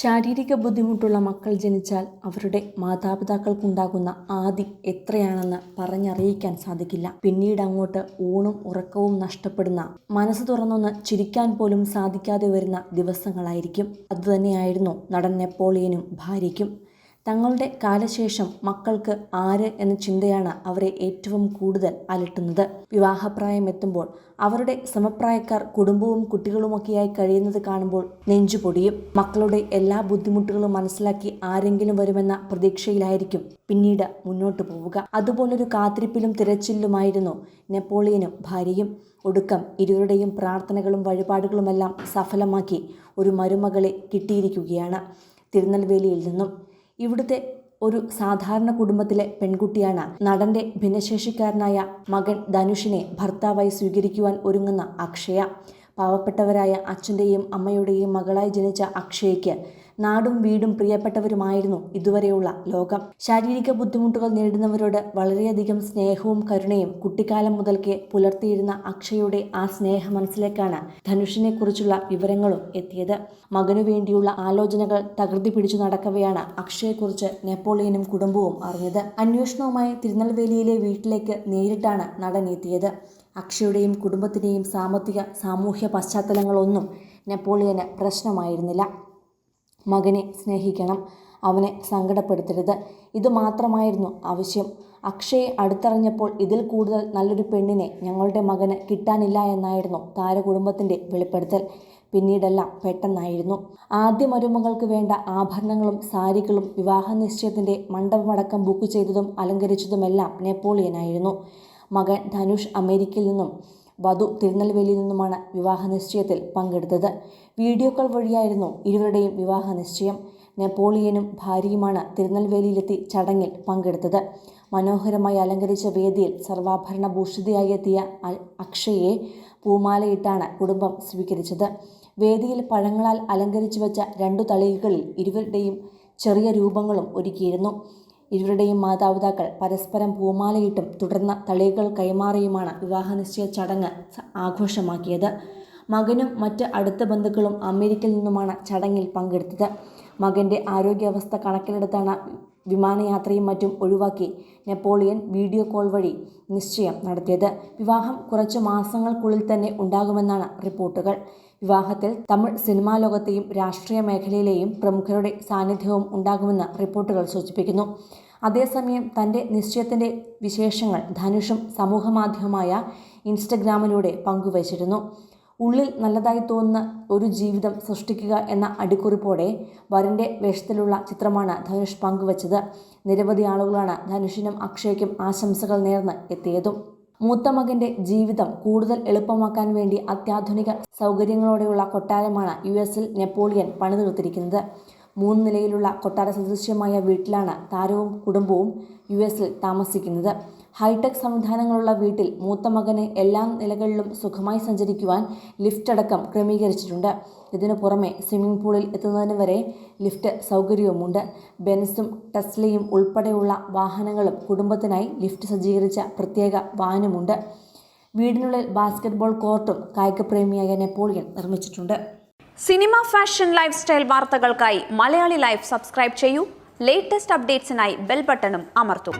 ശാരീരിക ബുദ്ധിമുട്ടുള്ള മക്കൾ ജനിച്ചാൽ അവരുടെ മാതാപിതാക്കൾക്കുണ്ടാകുന്ന ആദി എത്രയാണെന്ന് പറഞ്ഞറിയിക്കാൻ സാധിക്കില്ല. പിന്നീട് അങ്ങോട്ട് ഊണും ഉറക്കവും നഷ്ടപ്പെടുന്ന മനസ്സ് തുറന്നൊന്ന് ചിരിക്കാൻ പോലും സാധിക്കാതെ വരുന്ന ദിവസങ്ങളായിരിക്കും. അതുതന്നെയായിരുന്നു നടൻ നെപ്പോളിയനും ഭാര്യയ്ക്കും. തങ്ങളുടെ കാലശേഷം മക്കൾക്ക് ആര് എന്ന ചിന്തയാണ് അവരെ ഏറ്റവും കൂടുതൽ അലട്ടുന്നത്. വിവാഹപ്രായം എത്തുമ്പോൾ അവരുടെ സമപ്രായക്കാർ കുടുംബവും കുട്ടികളുമൊക്കെയായി കഴിയുന്നത് കാണുമ്പോൾ നെഞ്ചുപൊടിയും. മക്കളുടെ എല്ലാ ബുദ്ധിമുട്ടുകളും മനസ്സിലാക്കി ആരെങ്കിലും വരുമെന്ന പ്രതീക്ഷയിലായിരിക്കും പിന്നീട് മുന്നോട്ട് പോവുക. അതുപോലൊരു കാത്തിരിപ്പിലും തിരച്ചിലുമായിരുന്നു നെപ്പോളിയനും ഭാര്യയും. ഒടുക്കം ഇരുവരുടെയും പ്രാർത്ഥനകളും വഴിപാടുകളുമെല്ലാം സഫലമാക്കി ഒരു മരുമകളെ കിട്ടിയിരിക്കുകയാണ് തിരുനെൽവേലിയിൽ നിന്നും. ഇവിടുത്തെ ഒരു സാധാരണ കുടുംബത്തിലെ പെൺകുട്ടിയാണ്. നടന്റെ ഭിന്നശേഷിക്കാരനായ മകൻ ധനുഷിനെ ഭർത്താവായി സ്വീകരിക്കുവാൻ ഒരുങ്ങുന്ന അക്ഷയ. പാവപ്പെട്ടവരായ അച്ഛന്റെയും അമ്മയുടെയും മകളായി ജനിച്ച അക്ഷയയ്ക്ക് നാടും വീടും പ്രിയപ്പെട്ടവരുമായിരുന്നു ഇതുവരെയുള്ള ലോകം. ശാരീരിക ബുദ്ധിമുട്ടുകൾ നേരിടുന്നവരോട് വളരെയധികം സ്നേഹവും കരുണയും കുട്ടിക്കാലം മുതൽക്കേ പുലർത്തിയിരുന്ന അക്ഷയുടെ ആ സ്നേഹ മനസ്സിലേക്കാണ് ധനുഷിനെ കുറിച്ചുള്ള വിവരങ്ങളും എത്തിയത്. മകനു വേണ്ടിയുള്ള ആലോചനകൾ തകൃതി പിടിച്ചു നടക്കവെയാണ് അക്ഷയെക്കുറിച്ച് നെപ്പോളിയനും കുടുംബവും അറിഞ്ഞത്. അന്വേഷണവുമായി തിരുനെൽവേലിയിലെ വീട്ടിലേക്ക് നേരിട്ടാണ് നടൻ എത്തിയത്. അക്ഷയുടെയും കുടുംബത്തിന്റെയും സാമ്പത്തിക സാമൂഹ്യ പശ്ചാത്തലങ്ങളൊന്നും നെപ്പോളിയന് പ്രശ്നമായിരുന്നില്ല. മകനെ സ്നേഹിക്കണം അവനെ സങ്കടപ്പെടുത്തരുത്. ഇത് മാത്രമായിരുന്നു ആവശ്യം. അക്ഷയെ അടുത്തറിഞ്ഞപ്പോൾ ഇതിൽ കൂടുതൽ നല്ലൊരു പെണ്ണിനെ ഞങ്ങളുടെ മകന് കിട്ടാനില്ല എന്നായിരുന്നു താരകുടുംബത്തിന്റെ വെളിപ്പെടുത്തൽ. പിന്നീടെല്ലാം പെട്ടെന്നായിരുന്നു. ആദ്യ മരുമകൾക്ക് വേണ്ട ആഭരണങ്ങളും സാരികളും വിവാഹ നിശ്ചയത്തിന്റെ മണ്ഡപമടക്കം ബുക്ക് ചെയ്തതും അലങ്കരിച്ചതുമെല്ലാം നെപ്പോളിയനായിരുന്നു. മകൻ ധനുഷ് അമേരിക്കയിൽ നിന്നും വധു തിരുനെൽവേലിയിൽ നിന്നുമാണ് വിവാഹ നിശ്ചയത്തിൽ പങ്കെടുത്തത്. വീഡിയോ കോൾ വഴിയായിരുന്നു ഇരുവരുടെയും വിവാഹ നിശ്ചയം. നെപ്പോളിയനും ഭാര്യയുമാണ് തിരുനെൽവേലിയിലെത്തി ചടങ്ങിൽ പങ്കെടുത്തത്. മനോഹരമായി അലങ്കരിച്ച വേദിയിൽ സർവാഭരണ ഭൂഷിതയായി എത്തിയ അക്ഷയെ പൂമാലയിട്ടാണ് കുടുംബം സ്വീകരിച്ചത്. വേദിയിൽ പഴങ്ങളാൽ അലങ്കരിച്ചു വെച്ച രണ്ടു തളികകളിൽ ഇരുവരുടെയും ചെറിയ രൂപങ്ങളും ഒരുക്കിയിരുന്നു. ഇരുവരുടെയും മാതാപിതാക്കൾ പരസ്പരം പൂമാലയിട്ടും തുടർന്ന് തളികൾ കൈമാറിയുമാണ് വിവാഹനിശ്ചയ ചടങ്ങ് ആഘോഷമാക്കിയത്. മകനും മറ്റ് അടുത്ത ബന്ധുക്കളും അമേരിക്കയിൽ നിന്നുമാണ് ചടങ്ങിൽ പങ്കെടുത്തത്. മകന്റെ ആരോഗ്യാവസ്ഥ കണക്കിലെടുത്താണ് വിമാനയാത്രയും മറ്റും ഒഴിവാക്കി നെപ്പോളിയൻ വീഡിയോ കോൾ വഴി നിശ്ചയം നടത്തിയത്. വിവാഹം കുറച്ച് മാസങ്ങൾക്കുള്ളിൽ തന്നെ ഉണ്ടാകുമെന്നാണ് റിപ്പോർട്ടുകൾ. വിവാഹത്തിൽ തമിഴ് സിനിമാ ലോകത്തെയും രാഷ്ട്രീയ മേഖലയിലെയും പ്രമുഖരുടെ സാന്നിധ്യവും ഉണ്ടാകുമെന്ന് റിപ്പോർട്ടുകൾ സൂചിപ്പിക്കുന്നു. അതേസമയം തന്റെ നിശ്ചയത്തിന്റെ വിശേഷങ്ങൾ ധനുഷും സമൂഹമാധ്യമമായ ഇൻസ്റ്റഗ്രാമിലൂടെ പങ്കുവച്ചിരുന്നു. ഉള്ളിൽ നല്ലതായി തോന്നുന്ന ഒരു ജീവിതം സൃഷ്ടിക്കുക എന്ന അടിക്കുറിപ്പോടെ വരന്റെ വേഷത്തിലുള്ള ചിത്രമാണ് ധനുഷ് പങ്കുവച്ചത്. നിരവധി ആളുകളാണ് ധനുഷിനും അക്ഷയ്ക്കും ആശംസകൾ നേർന്ന് എത്തിയതും. മൂത്ത മകന്റെ ജീവിതം കൂടുതൽ എളുപ്പമാക്കാൻ വേണ്ടി അത്യാധുനിക സൗകര്യങ്ങളോടെയുള്ള കൊട്ടാരമാണ് യു എസിൽ നെപ്പോളിയൻ പണിതീർത്തിരിക്കുന്നത് മൂന്ന് നിലയിലുള്ള കൊട്ടാര സദൃശ്യമായ വീട്ടിലാണ് താരവും കുടുംബവും യു എസിൽ താമസിക്കുന്നത്. ഹൈടെക് സംവിധാനങ്ങളുള്ള വീട്ടിൽ മൂത്ത മകന് എല്ലാ നിലകളിലും സുഖമായി സഞ്ചരിക്കുവാൻ ലിഫ്റ്റ് അടക്കം ക്രമീകരിച്ചിട്ടുണ്ട്. ഇതിനു പുറമെ സ്വിമ്മിംഗ് പൂളിൽ എത്തുന്നതിന് വരെ ലിഫ്റ്റ് സൗകര്യവുമുണ്ട്. ബെൻസും ടെസ്ലയും ഉൾപ്പെടെയുള്ള വാഹനങ്ങളും കുടുംബത്തിനായി ലിഫ്റ്റ് സജ്ജീകരിച്ച പ്രത്യേക വാനുമുണ്ട്. വീടിനുള്ളിൽ ബാസ്കറ്റ്ബോൾ കോർട്ടും കായികപ്രേമിയായ നെപ്പോളിയൻ നിർമ്മിച്ചിട്ടുണ്ട്. സിനിമ ഫാഷൻ ലൈഫ് സ്റ്റൈൽ വാർത്തകൾക്കായി മലയാളി ലൈഫ് സബ്സ്ക്രൈബ് ചെയ്യൂ. ലേറ്റസ്റ്റ് അപ്ഡേറ്റ്സിനായി ബെൽ ബട്ടണും അമർത്തും.